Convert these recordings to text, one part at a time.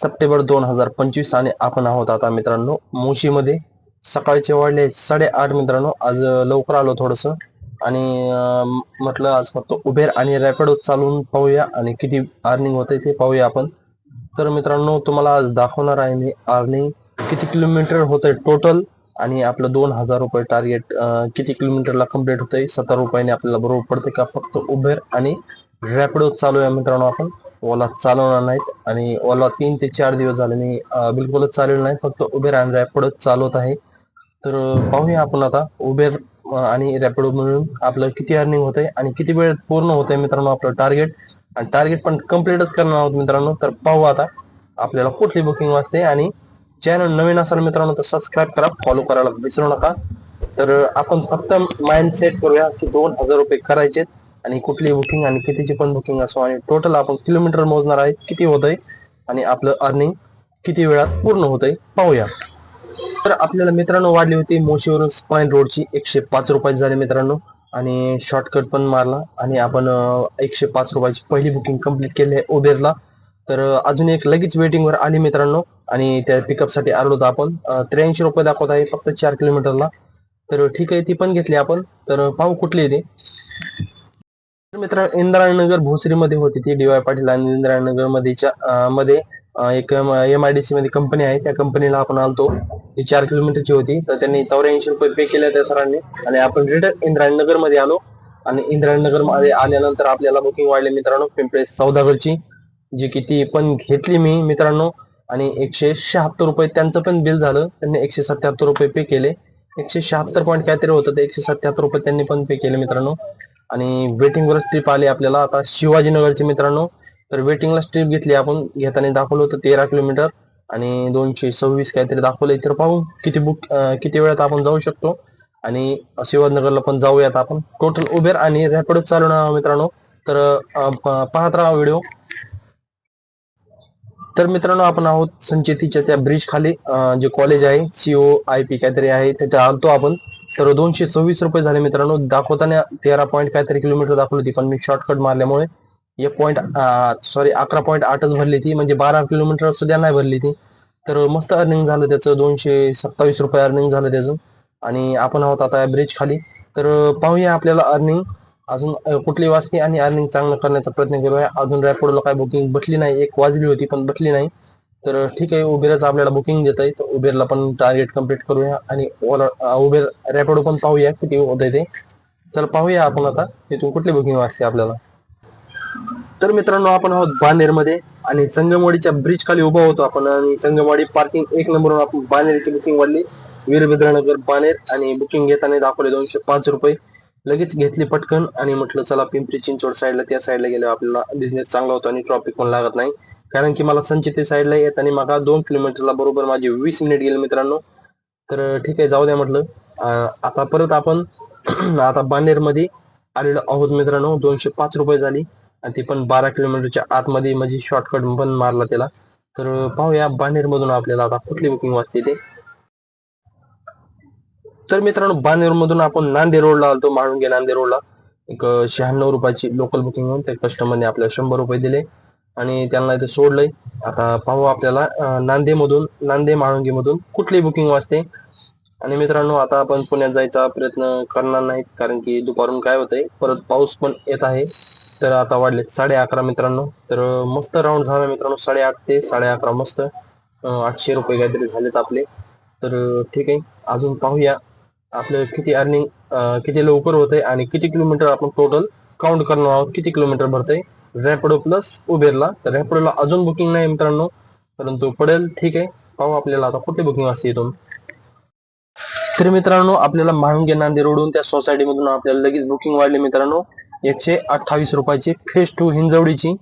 September दोन हजार पंचवीस आणि आपण आहोत आता मित्रांनो मुशीमध्ये. सकाळचे वाढले साडेआठ मित्रांनो. आज लवकर आलो थोडस. आणि म्हटलं आज फक्त उबेर आणि रॅपिडो चालवून पाहूया आणि किती अर्निंग होते ते पाहूया आपण. तर मित्रांनो तुम्हाला आज दाखवणार आहे मी अर्निंग किती किलोमीटर होतंय टोटल आणि आपलं दोन हजार रुपये टार्गेट किती किलोमीटरला कंप्लीट होतंय सत्तर रुपयाने आपल्याला बरोबर पडते का फक्त उबेर आणि रॅपिडो चालू आहे मित्रांनो आपण. ओला चालवणार नाहीत. आणि ओला तीन ते चार दिवस झाले मी बिलकुलच चालवलं नाही फक्त उबेर आणि रॅपिडोच चालवत आहे. तर पाहूया आपण आता उबेर आणि रॅपिडो मिळून आपलं किती अर्निंग होतंय आणि किती वेळ पूर्ण होतंय मित्रांनो आपलं टार्गेट आणि टार्गेट पण कम्प्लीटच करणार आहोत मित्रांनो. तर पाहू आता आपल्याला कुठली बुकिंग वाजते आणि चॅनल नवीन असाल मित्रांनो तर सबस्क्राईब करा फॉलो करायला विसरू नका. तर आपण फक्त माइंड सेट करूया की दोन हजार रुपये करायचे आणि कुठली बुकिंग आणि कितीची पण बुकिंग असो आणि टोटल आपण किलोमीटर मोजणार आहे किती होतंय आणि आपलं अर्निंग किती वेळात पूर्ण होतंय पाहूया. तर आपल्याला मित्रांनो वाढली होती मोशीवरून स्पाईन रोडची एकशे पाच रुपये झाले मित्रांनो. आणि शॉर्टकट पण मारला आणि आपण एकशे पाच रुपयाची पहिली बुकिंग कंप्लीट केली आहे उबेरला. तर अजून एक लगेच वेटिंगवर वर आली मित्रांनो आणि त्या पिकअपसाठी आलो होतो आपण. त्र्याऐंशी रुपये दाखवत आहे फक्त चार किलोमीटरला तर ठीक आहे ती पण घेतली आपण. तर पाहू कुठली आहे ती. मित्र मित्रांनो इंद्रायणनगर भोसरीमध्ये होती ती डीवाय पाटील आणि इंद्रायणनगर मध्येच्या मध्ये एक एम आय डी सी मध्ये कंपनी आहे. त्या कंपनीला आपण आलतो. ती चार किलोमीटरची होती. तर त्यांनी चौऱ्याऐंशी रुपये पे केले त्या सरांनी. आणि आपण रिटर्न इंद्रायणनगरमध्ये आलो. आणि इंद्रायणनगरमध्ये आल्यानंतर आपल्याला बुकिंग वाढली मित्रांनो पिंपळे सौदागरची जी की ती पण घेतली मी मित्रांनो. आणि एकशे शहात्तर रुपये त्यांचं पण बिल झालं. त्यांनी एकशे सत्याहत्तर रुपये पे केले. एकशे शहात्तर पॉईंट काहीतरी होतं. ते एकशे सत्याहत्तर रुपये त्यांनी पण पे केले मित्रांनो. आणि वेटिंगवर ट्रिप आली आपल्याला. आता शिवाजीनगरची मित्रांनो तर वेटिंगला ट्रिप घेतली आपण. घेताना दाखवलं होतं तेरा किलोमीटर आणि दोनशे सव्वीस काहीतरी दाखवलंय. तर पाहू किती बुक किती वेळात आपण जाऊ शकतो. आणि शिवाजीनगरला पण जाऊयात आपण. टोटल उबेर आणि रॅपिडो चालवणार मित्रांनो. तर पाहत राहा व्हिडिओ तर मित्रांनो आपण आहोत संचेतीच्या त्या ब्रिज खाली जे कॉलेज आहे सीओ आय पी काहीतरी आहे तिथे आलतो आपण. तर दोनशे सव्वीस रुपये झाले मित्रांनो. दाखवताना तेरा पॉईंट काहीतरी किलोमीटर दाखवली होती पण मी शॉर्टकट मारल्यामुळे एक पॉईंट सॉरी अकरा पॉईंट आठच भरली ती म्हणजे बारा किलोमीटर सुद्धा नाही भरली ती. तर मस्त अर्निंग झालं त्याचं दोनशे सत्तावीस रुपये अर्निंग झालं त्याचं. आणि आपण आहोत आता ब्रिज खाली. तर पाहूया आपल्याला अर्निंग अजून कुठली वाचली आणि अर्निंग चांगलं करण्याचा प्रयत्न करूया. अजून रॅपिडोला काय बुकिंग बसली नाही. एक वाजली होती पण बसली नाही. तर ठीक आहे उबेरच आपल्याला बुकिंग देत आहे. तर उबेरला पण टार्गेट कंप्लीट करूया आणि ओला उबेर रॅपिडो पण पाहूया किती होत आहे ते. तर पाहूया आपण आता. तिथून कुठली बुकिंग वाटते आपल्याला? तर मित्रांनो आपण आहोत बानेरमध्ये आणि संगमवाडीच्या ब्रिज खाली उभा होतो आपण आणि संगमवाडी पार्किंग एक नंबरवर आपण बानेरची बुकिंग वाढली. वीरभद्रनगर बानेर आणि बुकिंग घेताना दाखवले दोनशे पाच रुपये. लगेच घेतली पटकन आणि म्हटलं चला पिंपरी चिंचवड साईडला त्या साईडला गेलो आपल्याला बिझनेस चांगला होतो आणि ट्रॉफिक पण लागत नाही. कारण की मला संचित साईडला आणि माग दोन किलोमीटरला बरोबर माझे वीस मिनिट गेले मित्रांनो. तर ठीक आहे जाऊ द्या म्हटलं. आता परत आपण आता बानेरमध्ये आलेलो आहोत मित्रांनो. दोनशे पाच रुपये झाली. आणि ती पण बारा किलोमीटरच्या आतमध्ये म्हणजे शॉर्टकट पण मारला त्याला. तर पाहूया बानेर मधून आपल्याला आता कुठली बुकिंग वाजते ते. तर मित्रांनो बानेर मधून आपण नांदेड रोडला आलतो माळुंगे नांदेड रोडला एक शहाण्णव रुपयाची लोकल बुकिंग होऊन त्या कस्टमरने आपल्याला शंभर रुपये दिले. आणि त्यांना इथे सोडलंय. आता पाहू आपल्याला नांदेमधून नांदे माळुंगे मधून कुठली बुकिंग वाजते? आणि मित्रांनो आता आपण पुण्यात जायचा प्रयत्न करणार नाहीत कारण की दुपारून काय होतंय परत पाऊस पण येत आहे. तर आता वाढले साडे अकरा मित्रांनो. तर मस्त राऊंड झाला मित्रांनो साडे आठ ते साडे अकरा मस्त आठशे रुपये काहीतरी झालेत आपले. तर ठीक आहे अजून पाहूया. आपलं किती अर्निंग किती लवकर होतंय आणि किती किलोमीटर आपण टोटल काउंट करणार आहोत किती किलोमीटर भरतंय? रॅपिडो प्लस उबेरला तर रॅपिडोला अजून बुकिंग नाही मित्रांनो. परंतु पडेल. ठीक आहे. पाहू आपल्याला आता कुठे बुकिंग असते इथून. तर मित्रांनो आपल्याला महांगे नांदे रोडून त्या सोसायटी मधून आपल्याला लगेच बुकिंग वाढली मित्रांनो. एकशे अठ्ठावीस रुपयाची फेस टू हिंजवडीची.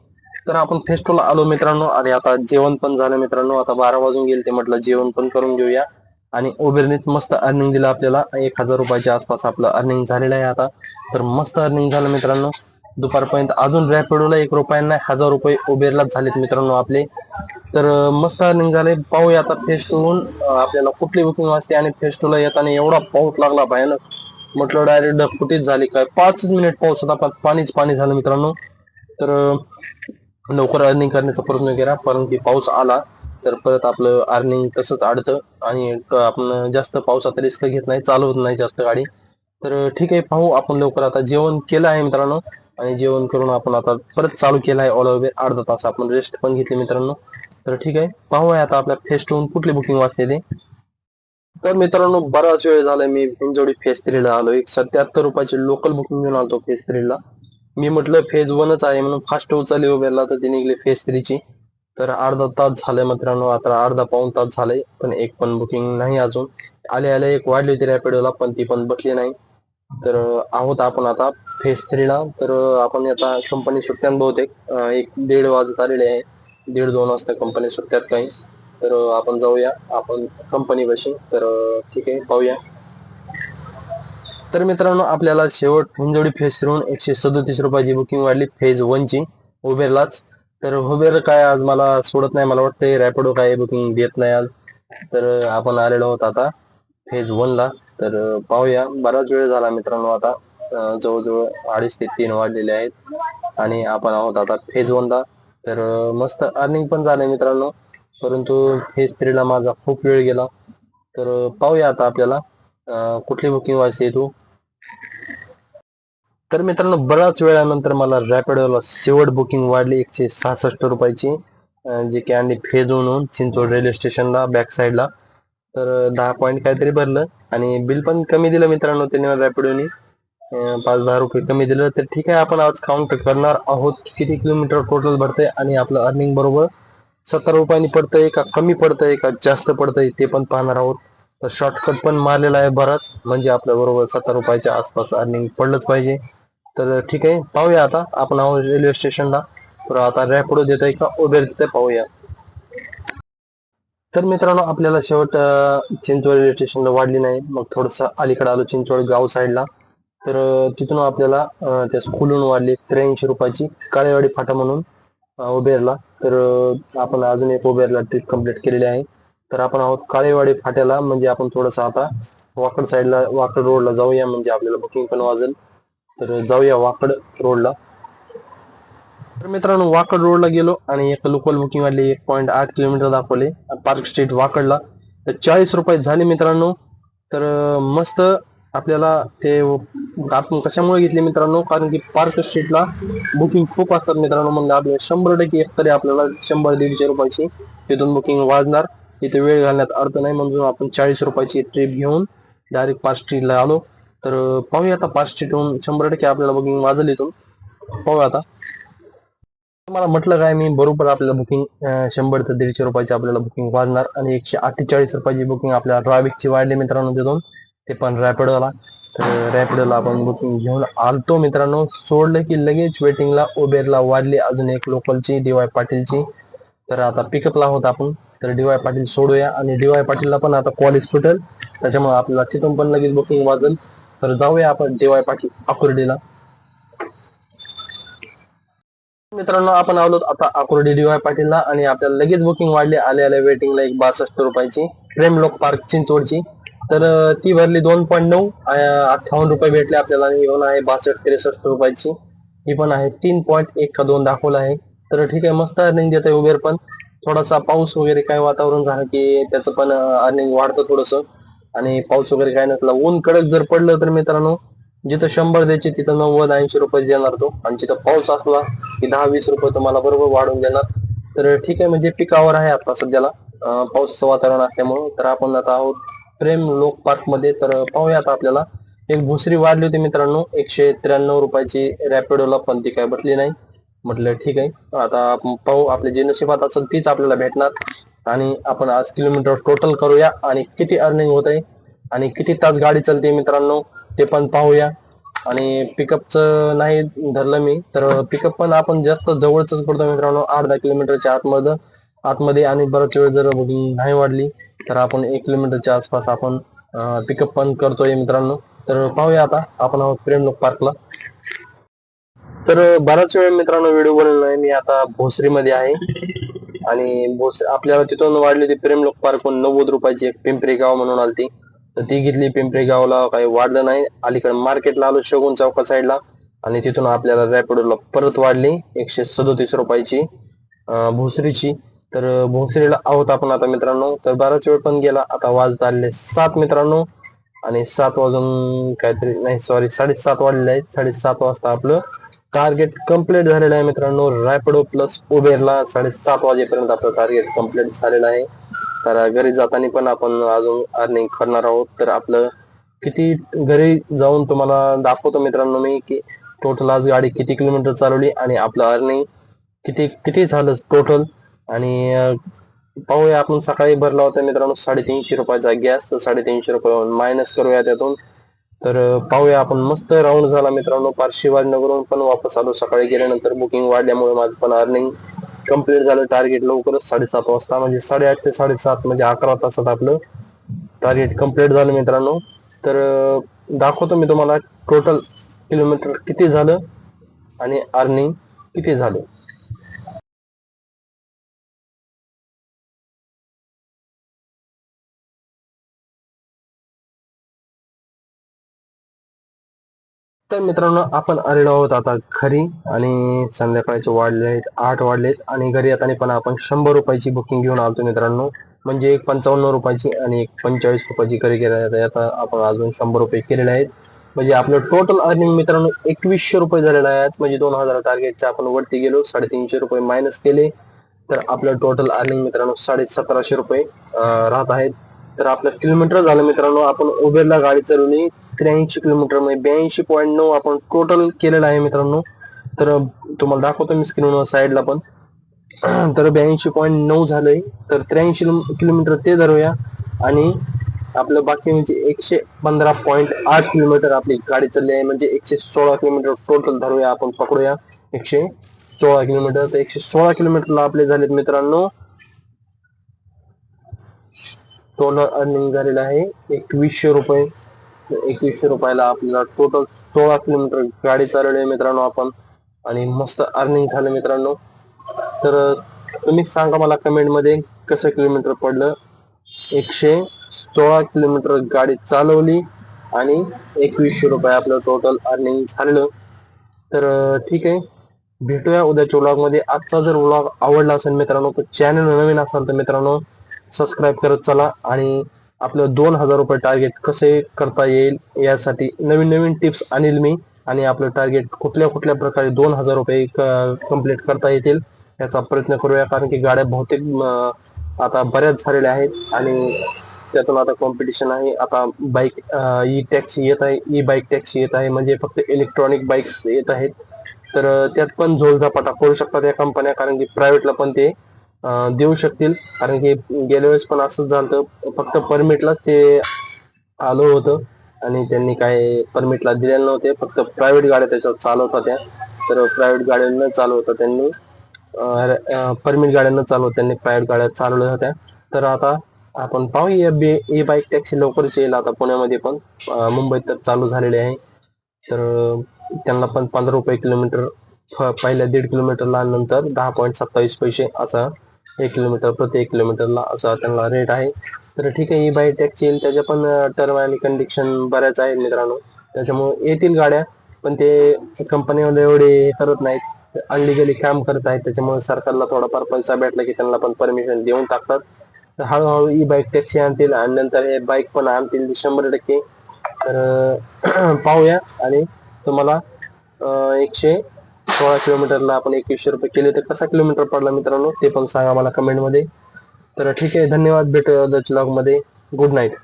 तर आपण फेस टू ला आलो मित्रांनो. आणि आता जेवण पण झालं मित्रांनो. आता बारा वाजून गेले ते म्हटलं जेवण पण करून घेऊया. आणि उबेरनेच मस्त अर्निंग दिलं आपल्याला. एक हजार रुपयाच्या आसपास आपलं अर्निंग झालेलं आहे आता. तर मस्त अर्निंग झालं मित्रांनो. दुपारपर्यंत अजून रॅपिडोला एक रुपयांना हजार रुपये उबेरलाच झालेत मित्रांनो आपले. तर मस्त अर्निंग झाले. पाहूया आता फेस टूहून आपल्याला कुठली बुकिंग असते आणि फेस टूला येताना एवढा पाऊस लागला भयानक. म्हटलं डायरेक्ट कुठेच झाली काय? पाच मिनिट पाऊस होता पण पाणीच पाणी झालं मित्रांनो. तर लवकर अर्निंग करण्याचा प्रयत्न केला परंतु पाऊस आला. तर परत आपलं अर्निंग तसंच अडतं आणि आपण जास्त पावसात रिस्क घेत नाही चालवत नाही जास्त गाडी. तर ठीक आहे पाहू आपण लवकर आता. जेवण केलं आहे मित्रांनो. आणि जेवण करून आपण आता परत चालू केलं आहे ऑल ओव्हर अर्धा तास. आपण रेस्ट पण घेतली मित्रांनो. तर ठीक आहे. पाहूया आता आपल्या फेस होऊन कुठली बुकिंग वाचते ते. तर मित्रांनो बराच वेळ झालाय मी भिंजोडी फेज थ्रीला आलो एक सत्याहत्तर रुपयाची लोकल बुकिंग घेऊन आलो फेज थ्रीला मी म्हटलं फेज वनच आहे म्हणून फास्ट उचलली उभ्याला तर ती निघली फेज थ्रीची तर अर्धा तास झालाय मित्रांनो. आता अर्धा पाऊन तास झालाय पण एक पण बुकिंग नाही अजून. आले आले एक वाढली होती रॅपिडोला पण ती पण बसली नाही. तर आहोत आपण आता फेस थ्रीला तर आपण आता कंपनी सुट्ट्यात बहुतेक एक दीड वाजत आलेले आहे. दीड दोन वाजता कंपनी सुट्ट्यात काही. तर आपण जाऊया. आपण कंपनी बशी तर ठीक आहे पाहूया. तर मित्रांनो आपल्याला शेवट हिंजवडी फेज थ्रीहून एकशे सदोतीस रुपयाची बुकिंग वाढली फेज ची उबेरलाच. तर उबेर काय आज मला सोडत नाही. मला वाटतं रॅपिडो काय बुकिंग देत नाही आज. तर आपण आलेलो आहोत आता फेज ला. तर पाहूया. बराच वेळ झाला मित्रांनो आता. जवळजवळ अडीच ते तीन वाढलेले आहेत. आणि आपण आहोत आता फेज वनला तर मस्त अर्निंग पण झालंय मित्रांनो. परंतु फेज थ्रीला माझा खूप वेळ गेला. तर पाहूया आता आपल्याला. कुठली बुकिंग व्हायची तू? तर मित्रांनो बऱ्याच वेळानंतर मला रॅपिडोला शेवट बुकिंग वाढली एकशे सहासष्ट रुपयाची. जे जी की आणि फेज होऊन चिंचवड रेल्वे स्टेशनला बॅक साईडला. तर दहा पॉईंट काहीतरी भरलं. आणि बिल पण कमी दिलं मित्रांनो त्यांनी रॅपिडोनी पाच दहा रुपये कमी दिलं. तर ठीक आहे आपण आज काउंट करणार आहोत किती किलोमीटर टोटल भरतंय आणि आपलं अर्निंग बरोबर सत्तर रुपयांनी पडतंय का कमी पडतंय का जास्त पडतंय ते पण पाहणार आहोत. तर शॉर्टकट पण मारलेला आहे बराच. म्हणजे आपल्या बरोबर सत्तर रुपयाच्या आसपास अर्निंग पडलंच पाहिजे. तर ठीक आहे पाहूया आता. आपण आहोत रेल्वे स्टेशनला तर आता रॅपिडो देत आहे का उबेर देत आहे पाहूया. तर मित्रांनो आपल्याला शेवट चिंचवड रेल्वे स्टेशनला वाढली नाही. मग थोडस अलीकडे आलो चिंचवड गाव साईडला तर तिथून आपल्याला त्या स्कूलून वाढली त्र्याऐंशी रुपयाची काळेवाडी फाटा म्हणून उबेरला तर आपण अजून एक उबेरला ट्रिप कंप्लीट केलेली आहे. तर आपण आहोत काळेवाडी फाट्याला. म्हणजे आपण थोडस आता वाकड साईडला वाकड रोडला जाऊया. म्हणजे आपल्याला बुकिंग पण वाजेल. तर जाऊया वाकड रोडला तर मित्रांनो वाकड रोडला गेलो आणि एक लोकल बुकिंग वाढली एक पॉईंट आठ किलोमीटर दाखवले. पार्क स्ट्रीट वाकडला. तर चाळीस रुपये झाले मित्रांनो. तर मस्त आपल्याला ते आपण कशामुळे घेतले मित्रांनो? कारण की पार्क स्ट्रीटला बुकिंग खूप असतात मित्रांनो. म्हणजे आपल्याला शंभर टक्के एक तरी आपल्याला शंभर दीडशे रुपयाची तिथून बुकिंग वाजणार. इथे वेळ घालण्यात अर्थ नाही. म्हणून आपण चाळीस रुपयाची ट्रिप घेऊन डायरेक्ट पार्क स्ट्रीटला आलो. तर पाहूया आता पार्क स्ट्रीटहून शंभर टक्के आपल्याला बुकिंग वाजल इथून. पाहूया आता. मला म्हटलं काय मी बरोबर आपल्याला बुकिंग शंभर ते दीडशे रुपयाची आपल्याला बुकिंग वाढणार आणि एकशे अठ्ठेचाळीस रुपयाची बुकिंग आपल्या ट्रॅव्हिकची वाढली मित्रांनो तिथून. ते पण रॅपिडोला तर रॅपिडोला आपण बुकिंग घेऊन आलतो मित्रांनो. सोडलं की लगेच वेटिंगला उबेरला वाढली अजून एक लोकलची डी वाय पाटीलची. तर आता पिकअपला आहोत आपण. तर डी वाय पाटील सोडूया आणि डी वाय पाटीलला पण आता कॉलेज सुटेल. त्याच्यामुळे आपल्याला तिथून पण लगेच बुकिंग वाजेल. तर जाऊया आपण डी वाय पाटील आकुर्डीला. मित्रांनो आपण आलो आता अकोर्डी डीवाय पाटीलला आणि आपल्याला लगेच बुकिंग वाढली. आले आले वेटिंगला एक बासष्ट रुपयाची. प्रेम लोक पार्क चिंचवडची. तर ती भरली दोन पॉईंट नऊ अठ्ठावन्न रुपये भेटले आपल्याला आणि येऊन आहे बासष्ट त्रेसष्ट रुपयाची. ही पण आहे तीन पॉईंट एक का दोन दाखवला आहे. तर ठीक आहे मस्त अर्निंग देत आहे उबेर पण. थोडासा पाऊस वगैरे काय वातावरण झालं की त्याचं पण अर्निंग वाढतं थोडस. आणि पाऊस वगैरे काय नसला. ऊन कडक जर पडलं तर मित्रांनो जिथं शंभर द्यायचे तिथं नव्वद ऐंशी रुपये देणार तो. आणि जिथं पाऊस असला की दहा वीस रुपये तुम्हाला बरोबर वाढून देणार. तर ठीक आहे म्हणजे पिकावर आहे आता सध्याला. अं, पावसाचं वातावरण असल्यामुळं. तर आपण आता आहोत प्रेम लोक पार्कमध्ये तर पाहूया आता आपल्याला. एक भुसरी वाढली होती मित्रांनो. एकशे त्र्याण्णव रुपयाची रॅपिडोला पण ती काय बसली नाही. म्हटलं ठीक आहे. आता पाहू. आपल्या जे नशिबात असेल तीच आपल्याला भेटणार. आणि आपण आज किलोमीटर टोटल करूया. आणि किती अर्निंग होत आहे आणि किती तास गाडी चालते मित्रांनो. ते पण पाहूया. आणि पिकअपचं नाही धरलं मी तर पिकअप पण आपण जास्त जवळच करतो मित्रांनो. आठ दहा किलोमीटरच्या आतमध्ये आतमध्ये आणि बराच वेळ जर नाही वाढली तर आपण एक किलोमीटरच्या आसपास आपण पिकअप पण करतोय मित्रांनो. तर पाहूया आता आपण आहोत प्रेमलोक पार्कला. तर बराच वेळ मित्रांनो व्हिडिओ बनवला नाही मी आता भोसरीमध्ये आहे. आणि भोस आपल्याला तिथून वाढली होती प्रेमलोक पार्कहून नव्वद रुपयाची एक पिंपरी गाव म्हणून आलती. तर ती घेतली पिंपरी गावला काही वाढलं नाही. अलीकडे मार्केटला आलो शगुन चौका साईडला आणि तिथून आपल्याला रॅपिडोला परत वाढली एकशे सदोतीस रुपयाची भोसरीची. तर भोसरीला आहोत आपण आता मित्रांनो. तर बराच वेळ पण गेला. आता वाज आले सात मित्रांनो. आणि सात वाजून काहीतरी नाही सॉरी साडेसात वाजलेले आहेत. साडेसात वाजता आपलं टार्गेट कंप्लीट झालेलं आहे मित्रांनो. रॅपिडो प्लस उबेरला साडेसात वाजेपर्यंत आपलं टार्गेट कंप्लीट झालेलं आहे. तर घरी जाताना पण आपण अजून अर्निंग करणार आहोत. तर आपलं किती घरी जाऊन तुम्हाला दाखवतो मित्रांनो मी की टोटल आज गाडी किती किलोमीटर चालवली आणि आपलं अर्निंग किती किती झालं टोटल आणि पाहूया आपण सकाळी भरला होता मित्रांनो साडेतीनशे रुपयाचा गॅस तर साडेतीनशे रुपये मायनस करूया त्यातून. तर पाहूया आपण मस्त राऊंड झाला मित्रांनो. पारशी शिवाजीनगरहून पण वापस आलो सकाळी गेल्यानंतर. बुकिंग वाढल्यामुळे माझं पण अर्निंग कंप्लीट झालं टार्गेट लवकरच साडेसात वाजता म्हणजे साडेआठ ते साडेसात म्हणजे अकरा तासात आपलं टार्गेट कंप्लीट झालं मित्रांनो. तर दाखवतो मी तुम्हाला टोटल किलोमीटर किती झालं आणि अर्निंग किती झालं. तर मित्रांनो आपण आलेलो आहोत आता घरी आणि संध्याकाळचे वाढले आहेत आठ वाढलेत आणि घरी येताना पण आपण शंभर रुपयाची बुकिंग घेऊन आलतो मित्रांनो. म्हणजे एक पंचावन्न रुपयाची आणि एक पंचेचाळीस रुपयाची घरी गेल्या आता आपण अजून शंभर रुपये केलेले आहेत. म्हणजे आपलं टोटल अर्निंग मित्रांनो एकवीसशे रुपये झालेलं आहे म्हणजे दोन हजार टार्गेटच्या आपण वरती गेलो साडेतीनशे रुपये मायनस केले. तर आपलं टोटल अर्निंग मित्रांनो साडे सतराशे रुपये राहत आहेत. तर आपलं किलोमीटर झालं मित्रांनो आपण उबेरला गाडी चालवली त्र्याऐंशी किलोमीटर म्हणजे ब्याऐंशी पॉईंट नऊ आपण टोटल केलेलं आहे मित्रांनो. तर तुम्हाला दाखवतो मी स्क्रीनवर साईडला पण. तर ब्याऐंशी पॉईंट नऊ झालंय. तर त्र्याऐंशी किलोमीटर ते धरूया. आणि आपलं बाकी म्हणजे एकशे पंधरा पॉईंट आठ किलोमीटर आपली गाडी चालली आहे. म्हणजे एकशे सोळा किलोमीटर टोटल धरूया आपण पकडूया. एकशे सोळा किलोमीटर. तर एकशे सोळा किलोमीटरला आपले झालेत मित्रांनो. टोटल अर्निंग झालेलं आहे एकवीसशे रुपये. एकवीसशे रुपयाला आपल्याला टोटल सोळा किलोमीटर गाडी चालवली आहे मित्रांनो आपण. आणि मस्त अर्निंग झालं मित्रांनो. तर तुम्ही सांगा मला कमेंटमध्ये कसं किलोमीटर पडलं. एकशे सोळा किलोमीटर गाडी चालवली आणि एकवीसशे रुपये आपलं टोटल अर्निंग झालेलं तर ठीक आहे. भेटूया उद्याच्या व्लॉगमध्ये. आजचा जर व्लॉग आवडला असेल मित्रांनो तर चॅनल नवीन असाल तर मित्रांनो सबस्क्राईब करत चला. आणि आपलं दोन हजार रुपये टार्गेट कसे करता येईल यासाठी नवीन नवीन टिप्स आणील मी. आणि आपलं टार्गेट कुठल्या कुठल्या प्रकारे दोन हजार रुपये कंप्लीट करता येतील याचा प्रयत्न करूया. कारण की गाड्या बहुतेक आता बऱ्याच झालेल्या आहेत. आणि त्यातून आता कॉम्पिटिशन आहे. आता बाईक ई टॅक्सी येत आहे. ई बाईक टॅक्सी येत आहे. म्हणजे फक्त इलेक्ट्रॉनिक बाईक्स येत आहेत. तर त्यात पण झोलझापाटा करू शकतात या कंपन्या कारण की प्रायव्हेटला पण ते देऊ शकतील. कारण की गेल्या वेळेस पण असंच झालं फक्त परमिटलाच ते आलो होतं. आणि त्यांनी काय परमिटला दिलेलं नव्हते. फक्त प्रायव्हेट गाड्या त्याच्यावर चालवत होत्या. तर प्रायव्हेट गाड्यांना चालू चालवता त्यांनी परमिट गाड्यांना न चालवत त्यांनी प्रायव्हेट गाड्या चालवल्या होत्या. तर आता आपण पाहूया. बे ई बाईक टॅक्सी लवकरच येईल आता पुण्यामध्ये पण. मुंबईत तर चालू झालेली आहे. तर त्यांना पण पंधरा रुपये किलोमीटर पहिल्या दीड किलोमीटरला नंतर दहा पॉईंट सत्तावीस पैसे असा एक किलोमीटर प्रति एक किलोमीटरला असा त्यांना रेट आहे. तर ठीक आहे ही बाईक टॅक्सी येईल त्याच्या पण टर्म आणि कंडिशन बऱ्याच आहेत मित्रांनो. त्याच्यामुळे येतील गाड्या पण ते कंपनीवाले एवढे करत नाहीत. अनलिगली काम करत आहेत. त्याच्यामुळे सरकारला थोडाफार पैसा भेटला की त्यांना पण परमिशन देऊन टाकतात. तर हळूहळू ई बाईक टॅक्सी आणतील आणि नंतर हे बाईक पण आणतील. शंभर टक्के. तर पाहूया. आणि तुम्हाला एकशे सोळा किलोमीटरला आपण एकवीसशे रुपये केले तर कसा किलोमीटर पडला मित्रांनो? ते पण सांगा मला कमेंटमध्ये तर ठीक आहे धन्यवाद भेटूया ब्लॉगमध्ये. Good night